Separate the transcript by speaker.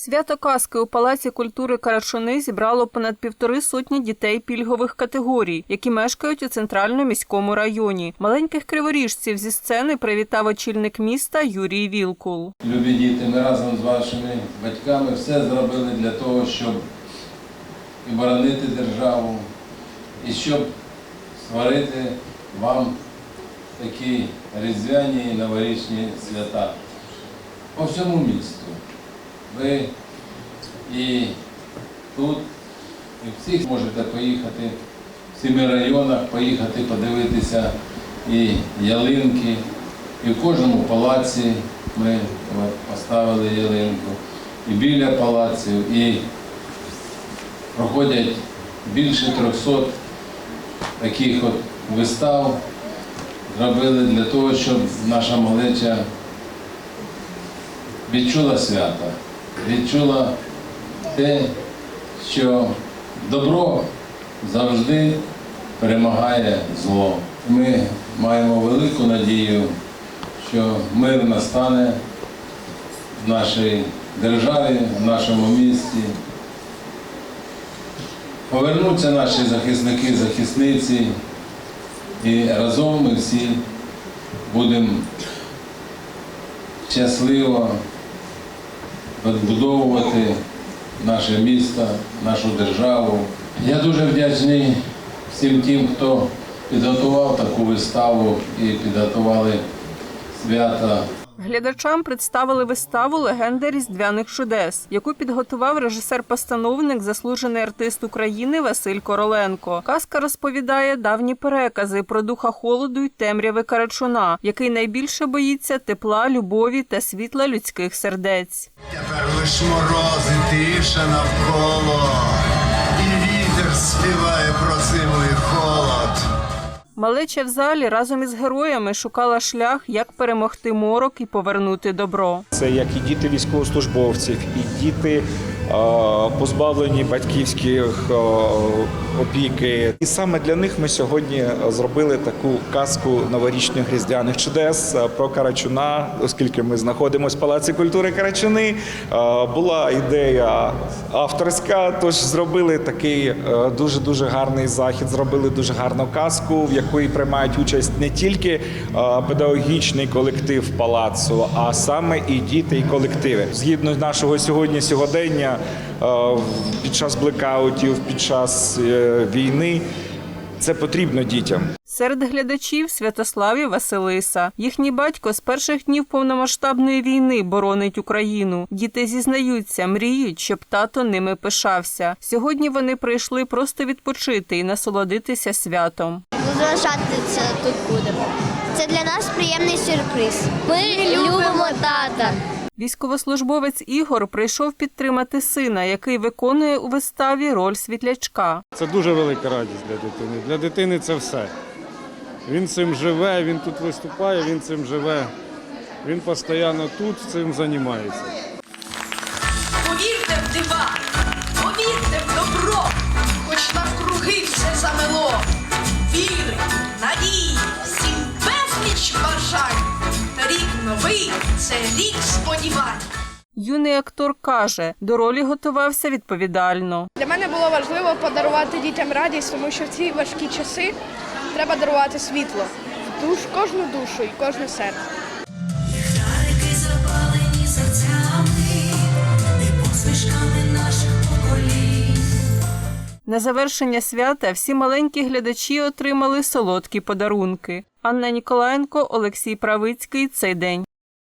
Speaker 1: Свято казки у Палаці культури Карачуни зібрало понад півтори сотні дітей пільгових категорій, які мешкають у центральному міському районі. Маленьких криворіжців зі сцени привітав очільник міста Юрій Вілкул.
Speaker 2: Любі діти, ми разом з вашими батьками все зробили для того, щоб і боронити державу, і щоб створити вам такі різдвяні і новорічні свята по всьому місту. Ви і тут, і всіх можете поїхати в семи районах, поїхати подивитися і ялинки, і в кожному палаці ми поставили ялинку, і біля палаців, і проходять більше 300 таких от вистав. Зробили для того, щоб наша малеча відчула свята, відчула те, що добро завжди перемагає зло. Ми маємо велику надію, що мир настане в нашій державі, в нашому місті. Повернуться наші захисники, захисниці, і разом ми всі будемо щасливо відбудовувати наше місто, нашу державу. Я дуже вдячний всім тим, хто підготував таку виставу і підготували свята
Speaker 1: Глядачам представили виставу Легенди різдвяних чудес, яку підготував режисер-постановник, заслужений артист України Василь Короленко. Казка розповідає давні перекази про духа холоду й темряви Карачуна, який найбільше боїться тепла, любові та світла людських сердець.
Speaker 3: Тепер лиш морози тиша навколо, і вітер співає про зиму і холод.
Speaker 1: Малеча в залі разом із героями шукала шлях, як перемогти морок і повернути добро.
Speaker 4: Це як і діти військовослужбовців, і діти позбавлені батьківських опіки. І саме для них ми сьогодні зробили таку казку новорічних різдвяних чудес про Карачуна, оскільки ми знаходимося в Палаці культури Карачуни. Е, Була ідея авторська, тож зробили такий дуже дуже гарний захід, зробили дуже гарну казку, в якої приймають участь не тільки е, педагогічний колектив палацу, а саме і діти, і колективи. Згідно нашого сьогодні сьогодення, е, під час блекаутів, під час війни, це потрібно дітям.
Speaker 1: Серед глядачів Святослав і Василиса. Їхній батько з перших днів повномасштабної війни боронить Україну. Діти зізнаються, мріють, щоб тато ними пишався. Сьогодні вони прийшли просто відпочити і насолодитися святом.
Speaker 5: Залишатися тут будемо. Це для нас приємний сюрприз. Ми любимо тата.
Speaker 1: Військовослужбовець Ігор прийшов підтримати сина, який виконує у виставі роль світлячка.
Speaker 6: Це дуже велика радість для дитини. Для дитини це все. Він цим живе, він тут виступає, він цим живе. Він постійно тут цим займається.
Speaker 7: Повірте в дива, це рік сподівань.
Speaker 1: Юний актор каже, до ролі готувався відповідально.
Speaker 8: Для мене було важливо подарувати дітям радість, тому що в ці важкі часи треба дарувати світло в душ, кожну душу і кожне серце.
Speaker 9: Ліхтарики запалені серцями і посмішками наших поколінь.
Speaker 1: На завершення свята всі маленькі глядачі отримали солодкі подарунки. Анна Ніколаєнко, Олексій Правицький. Цей день.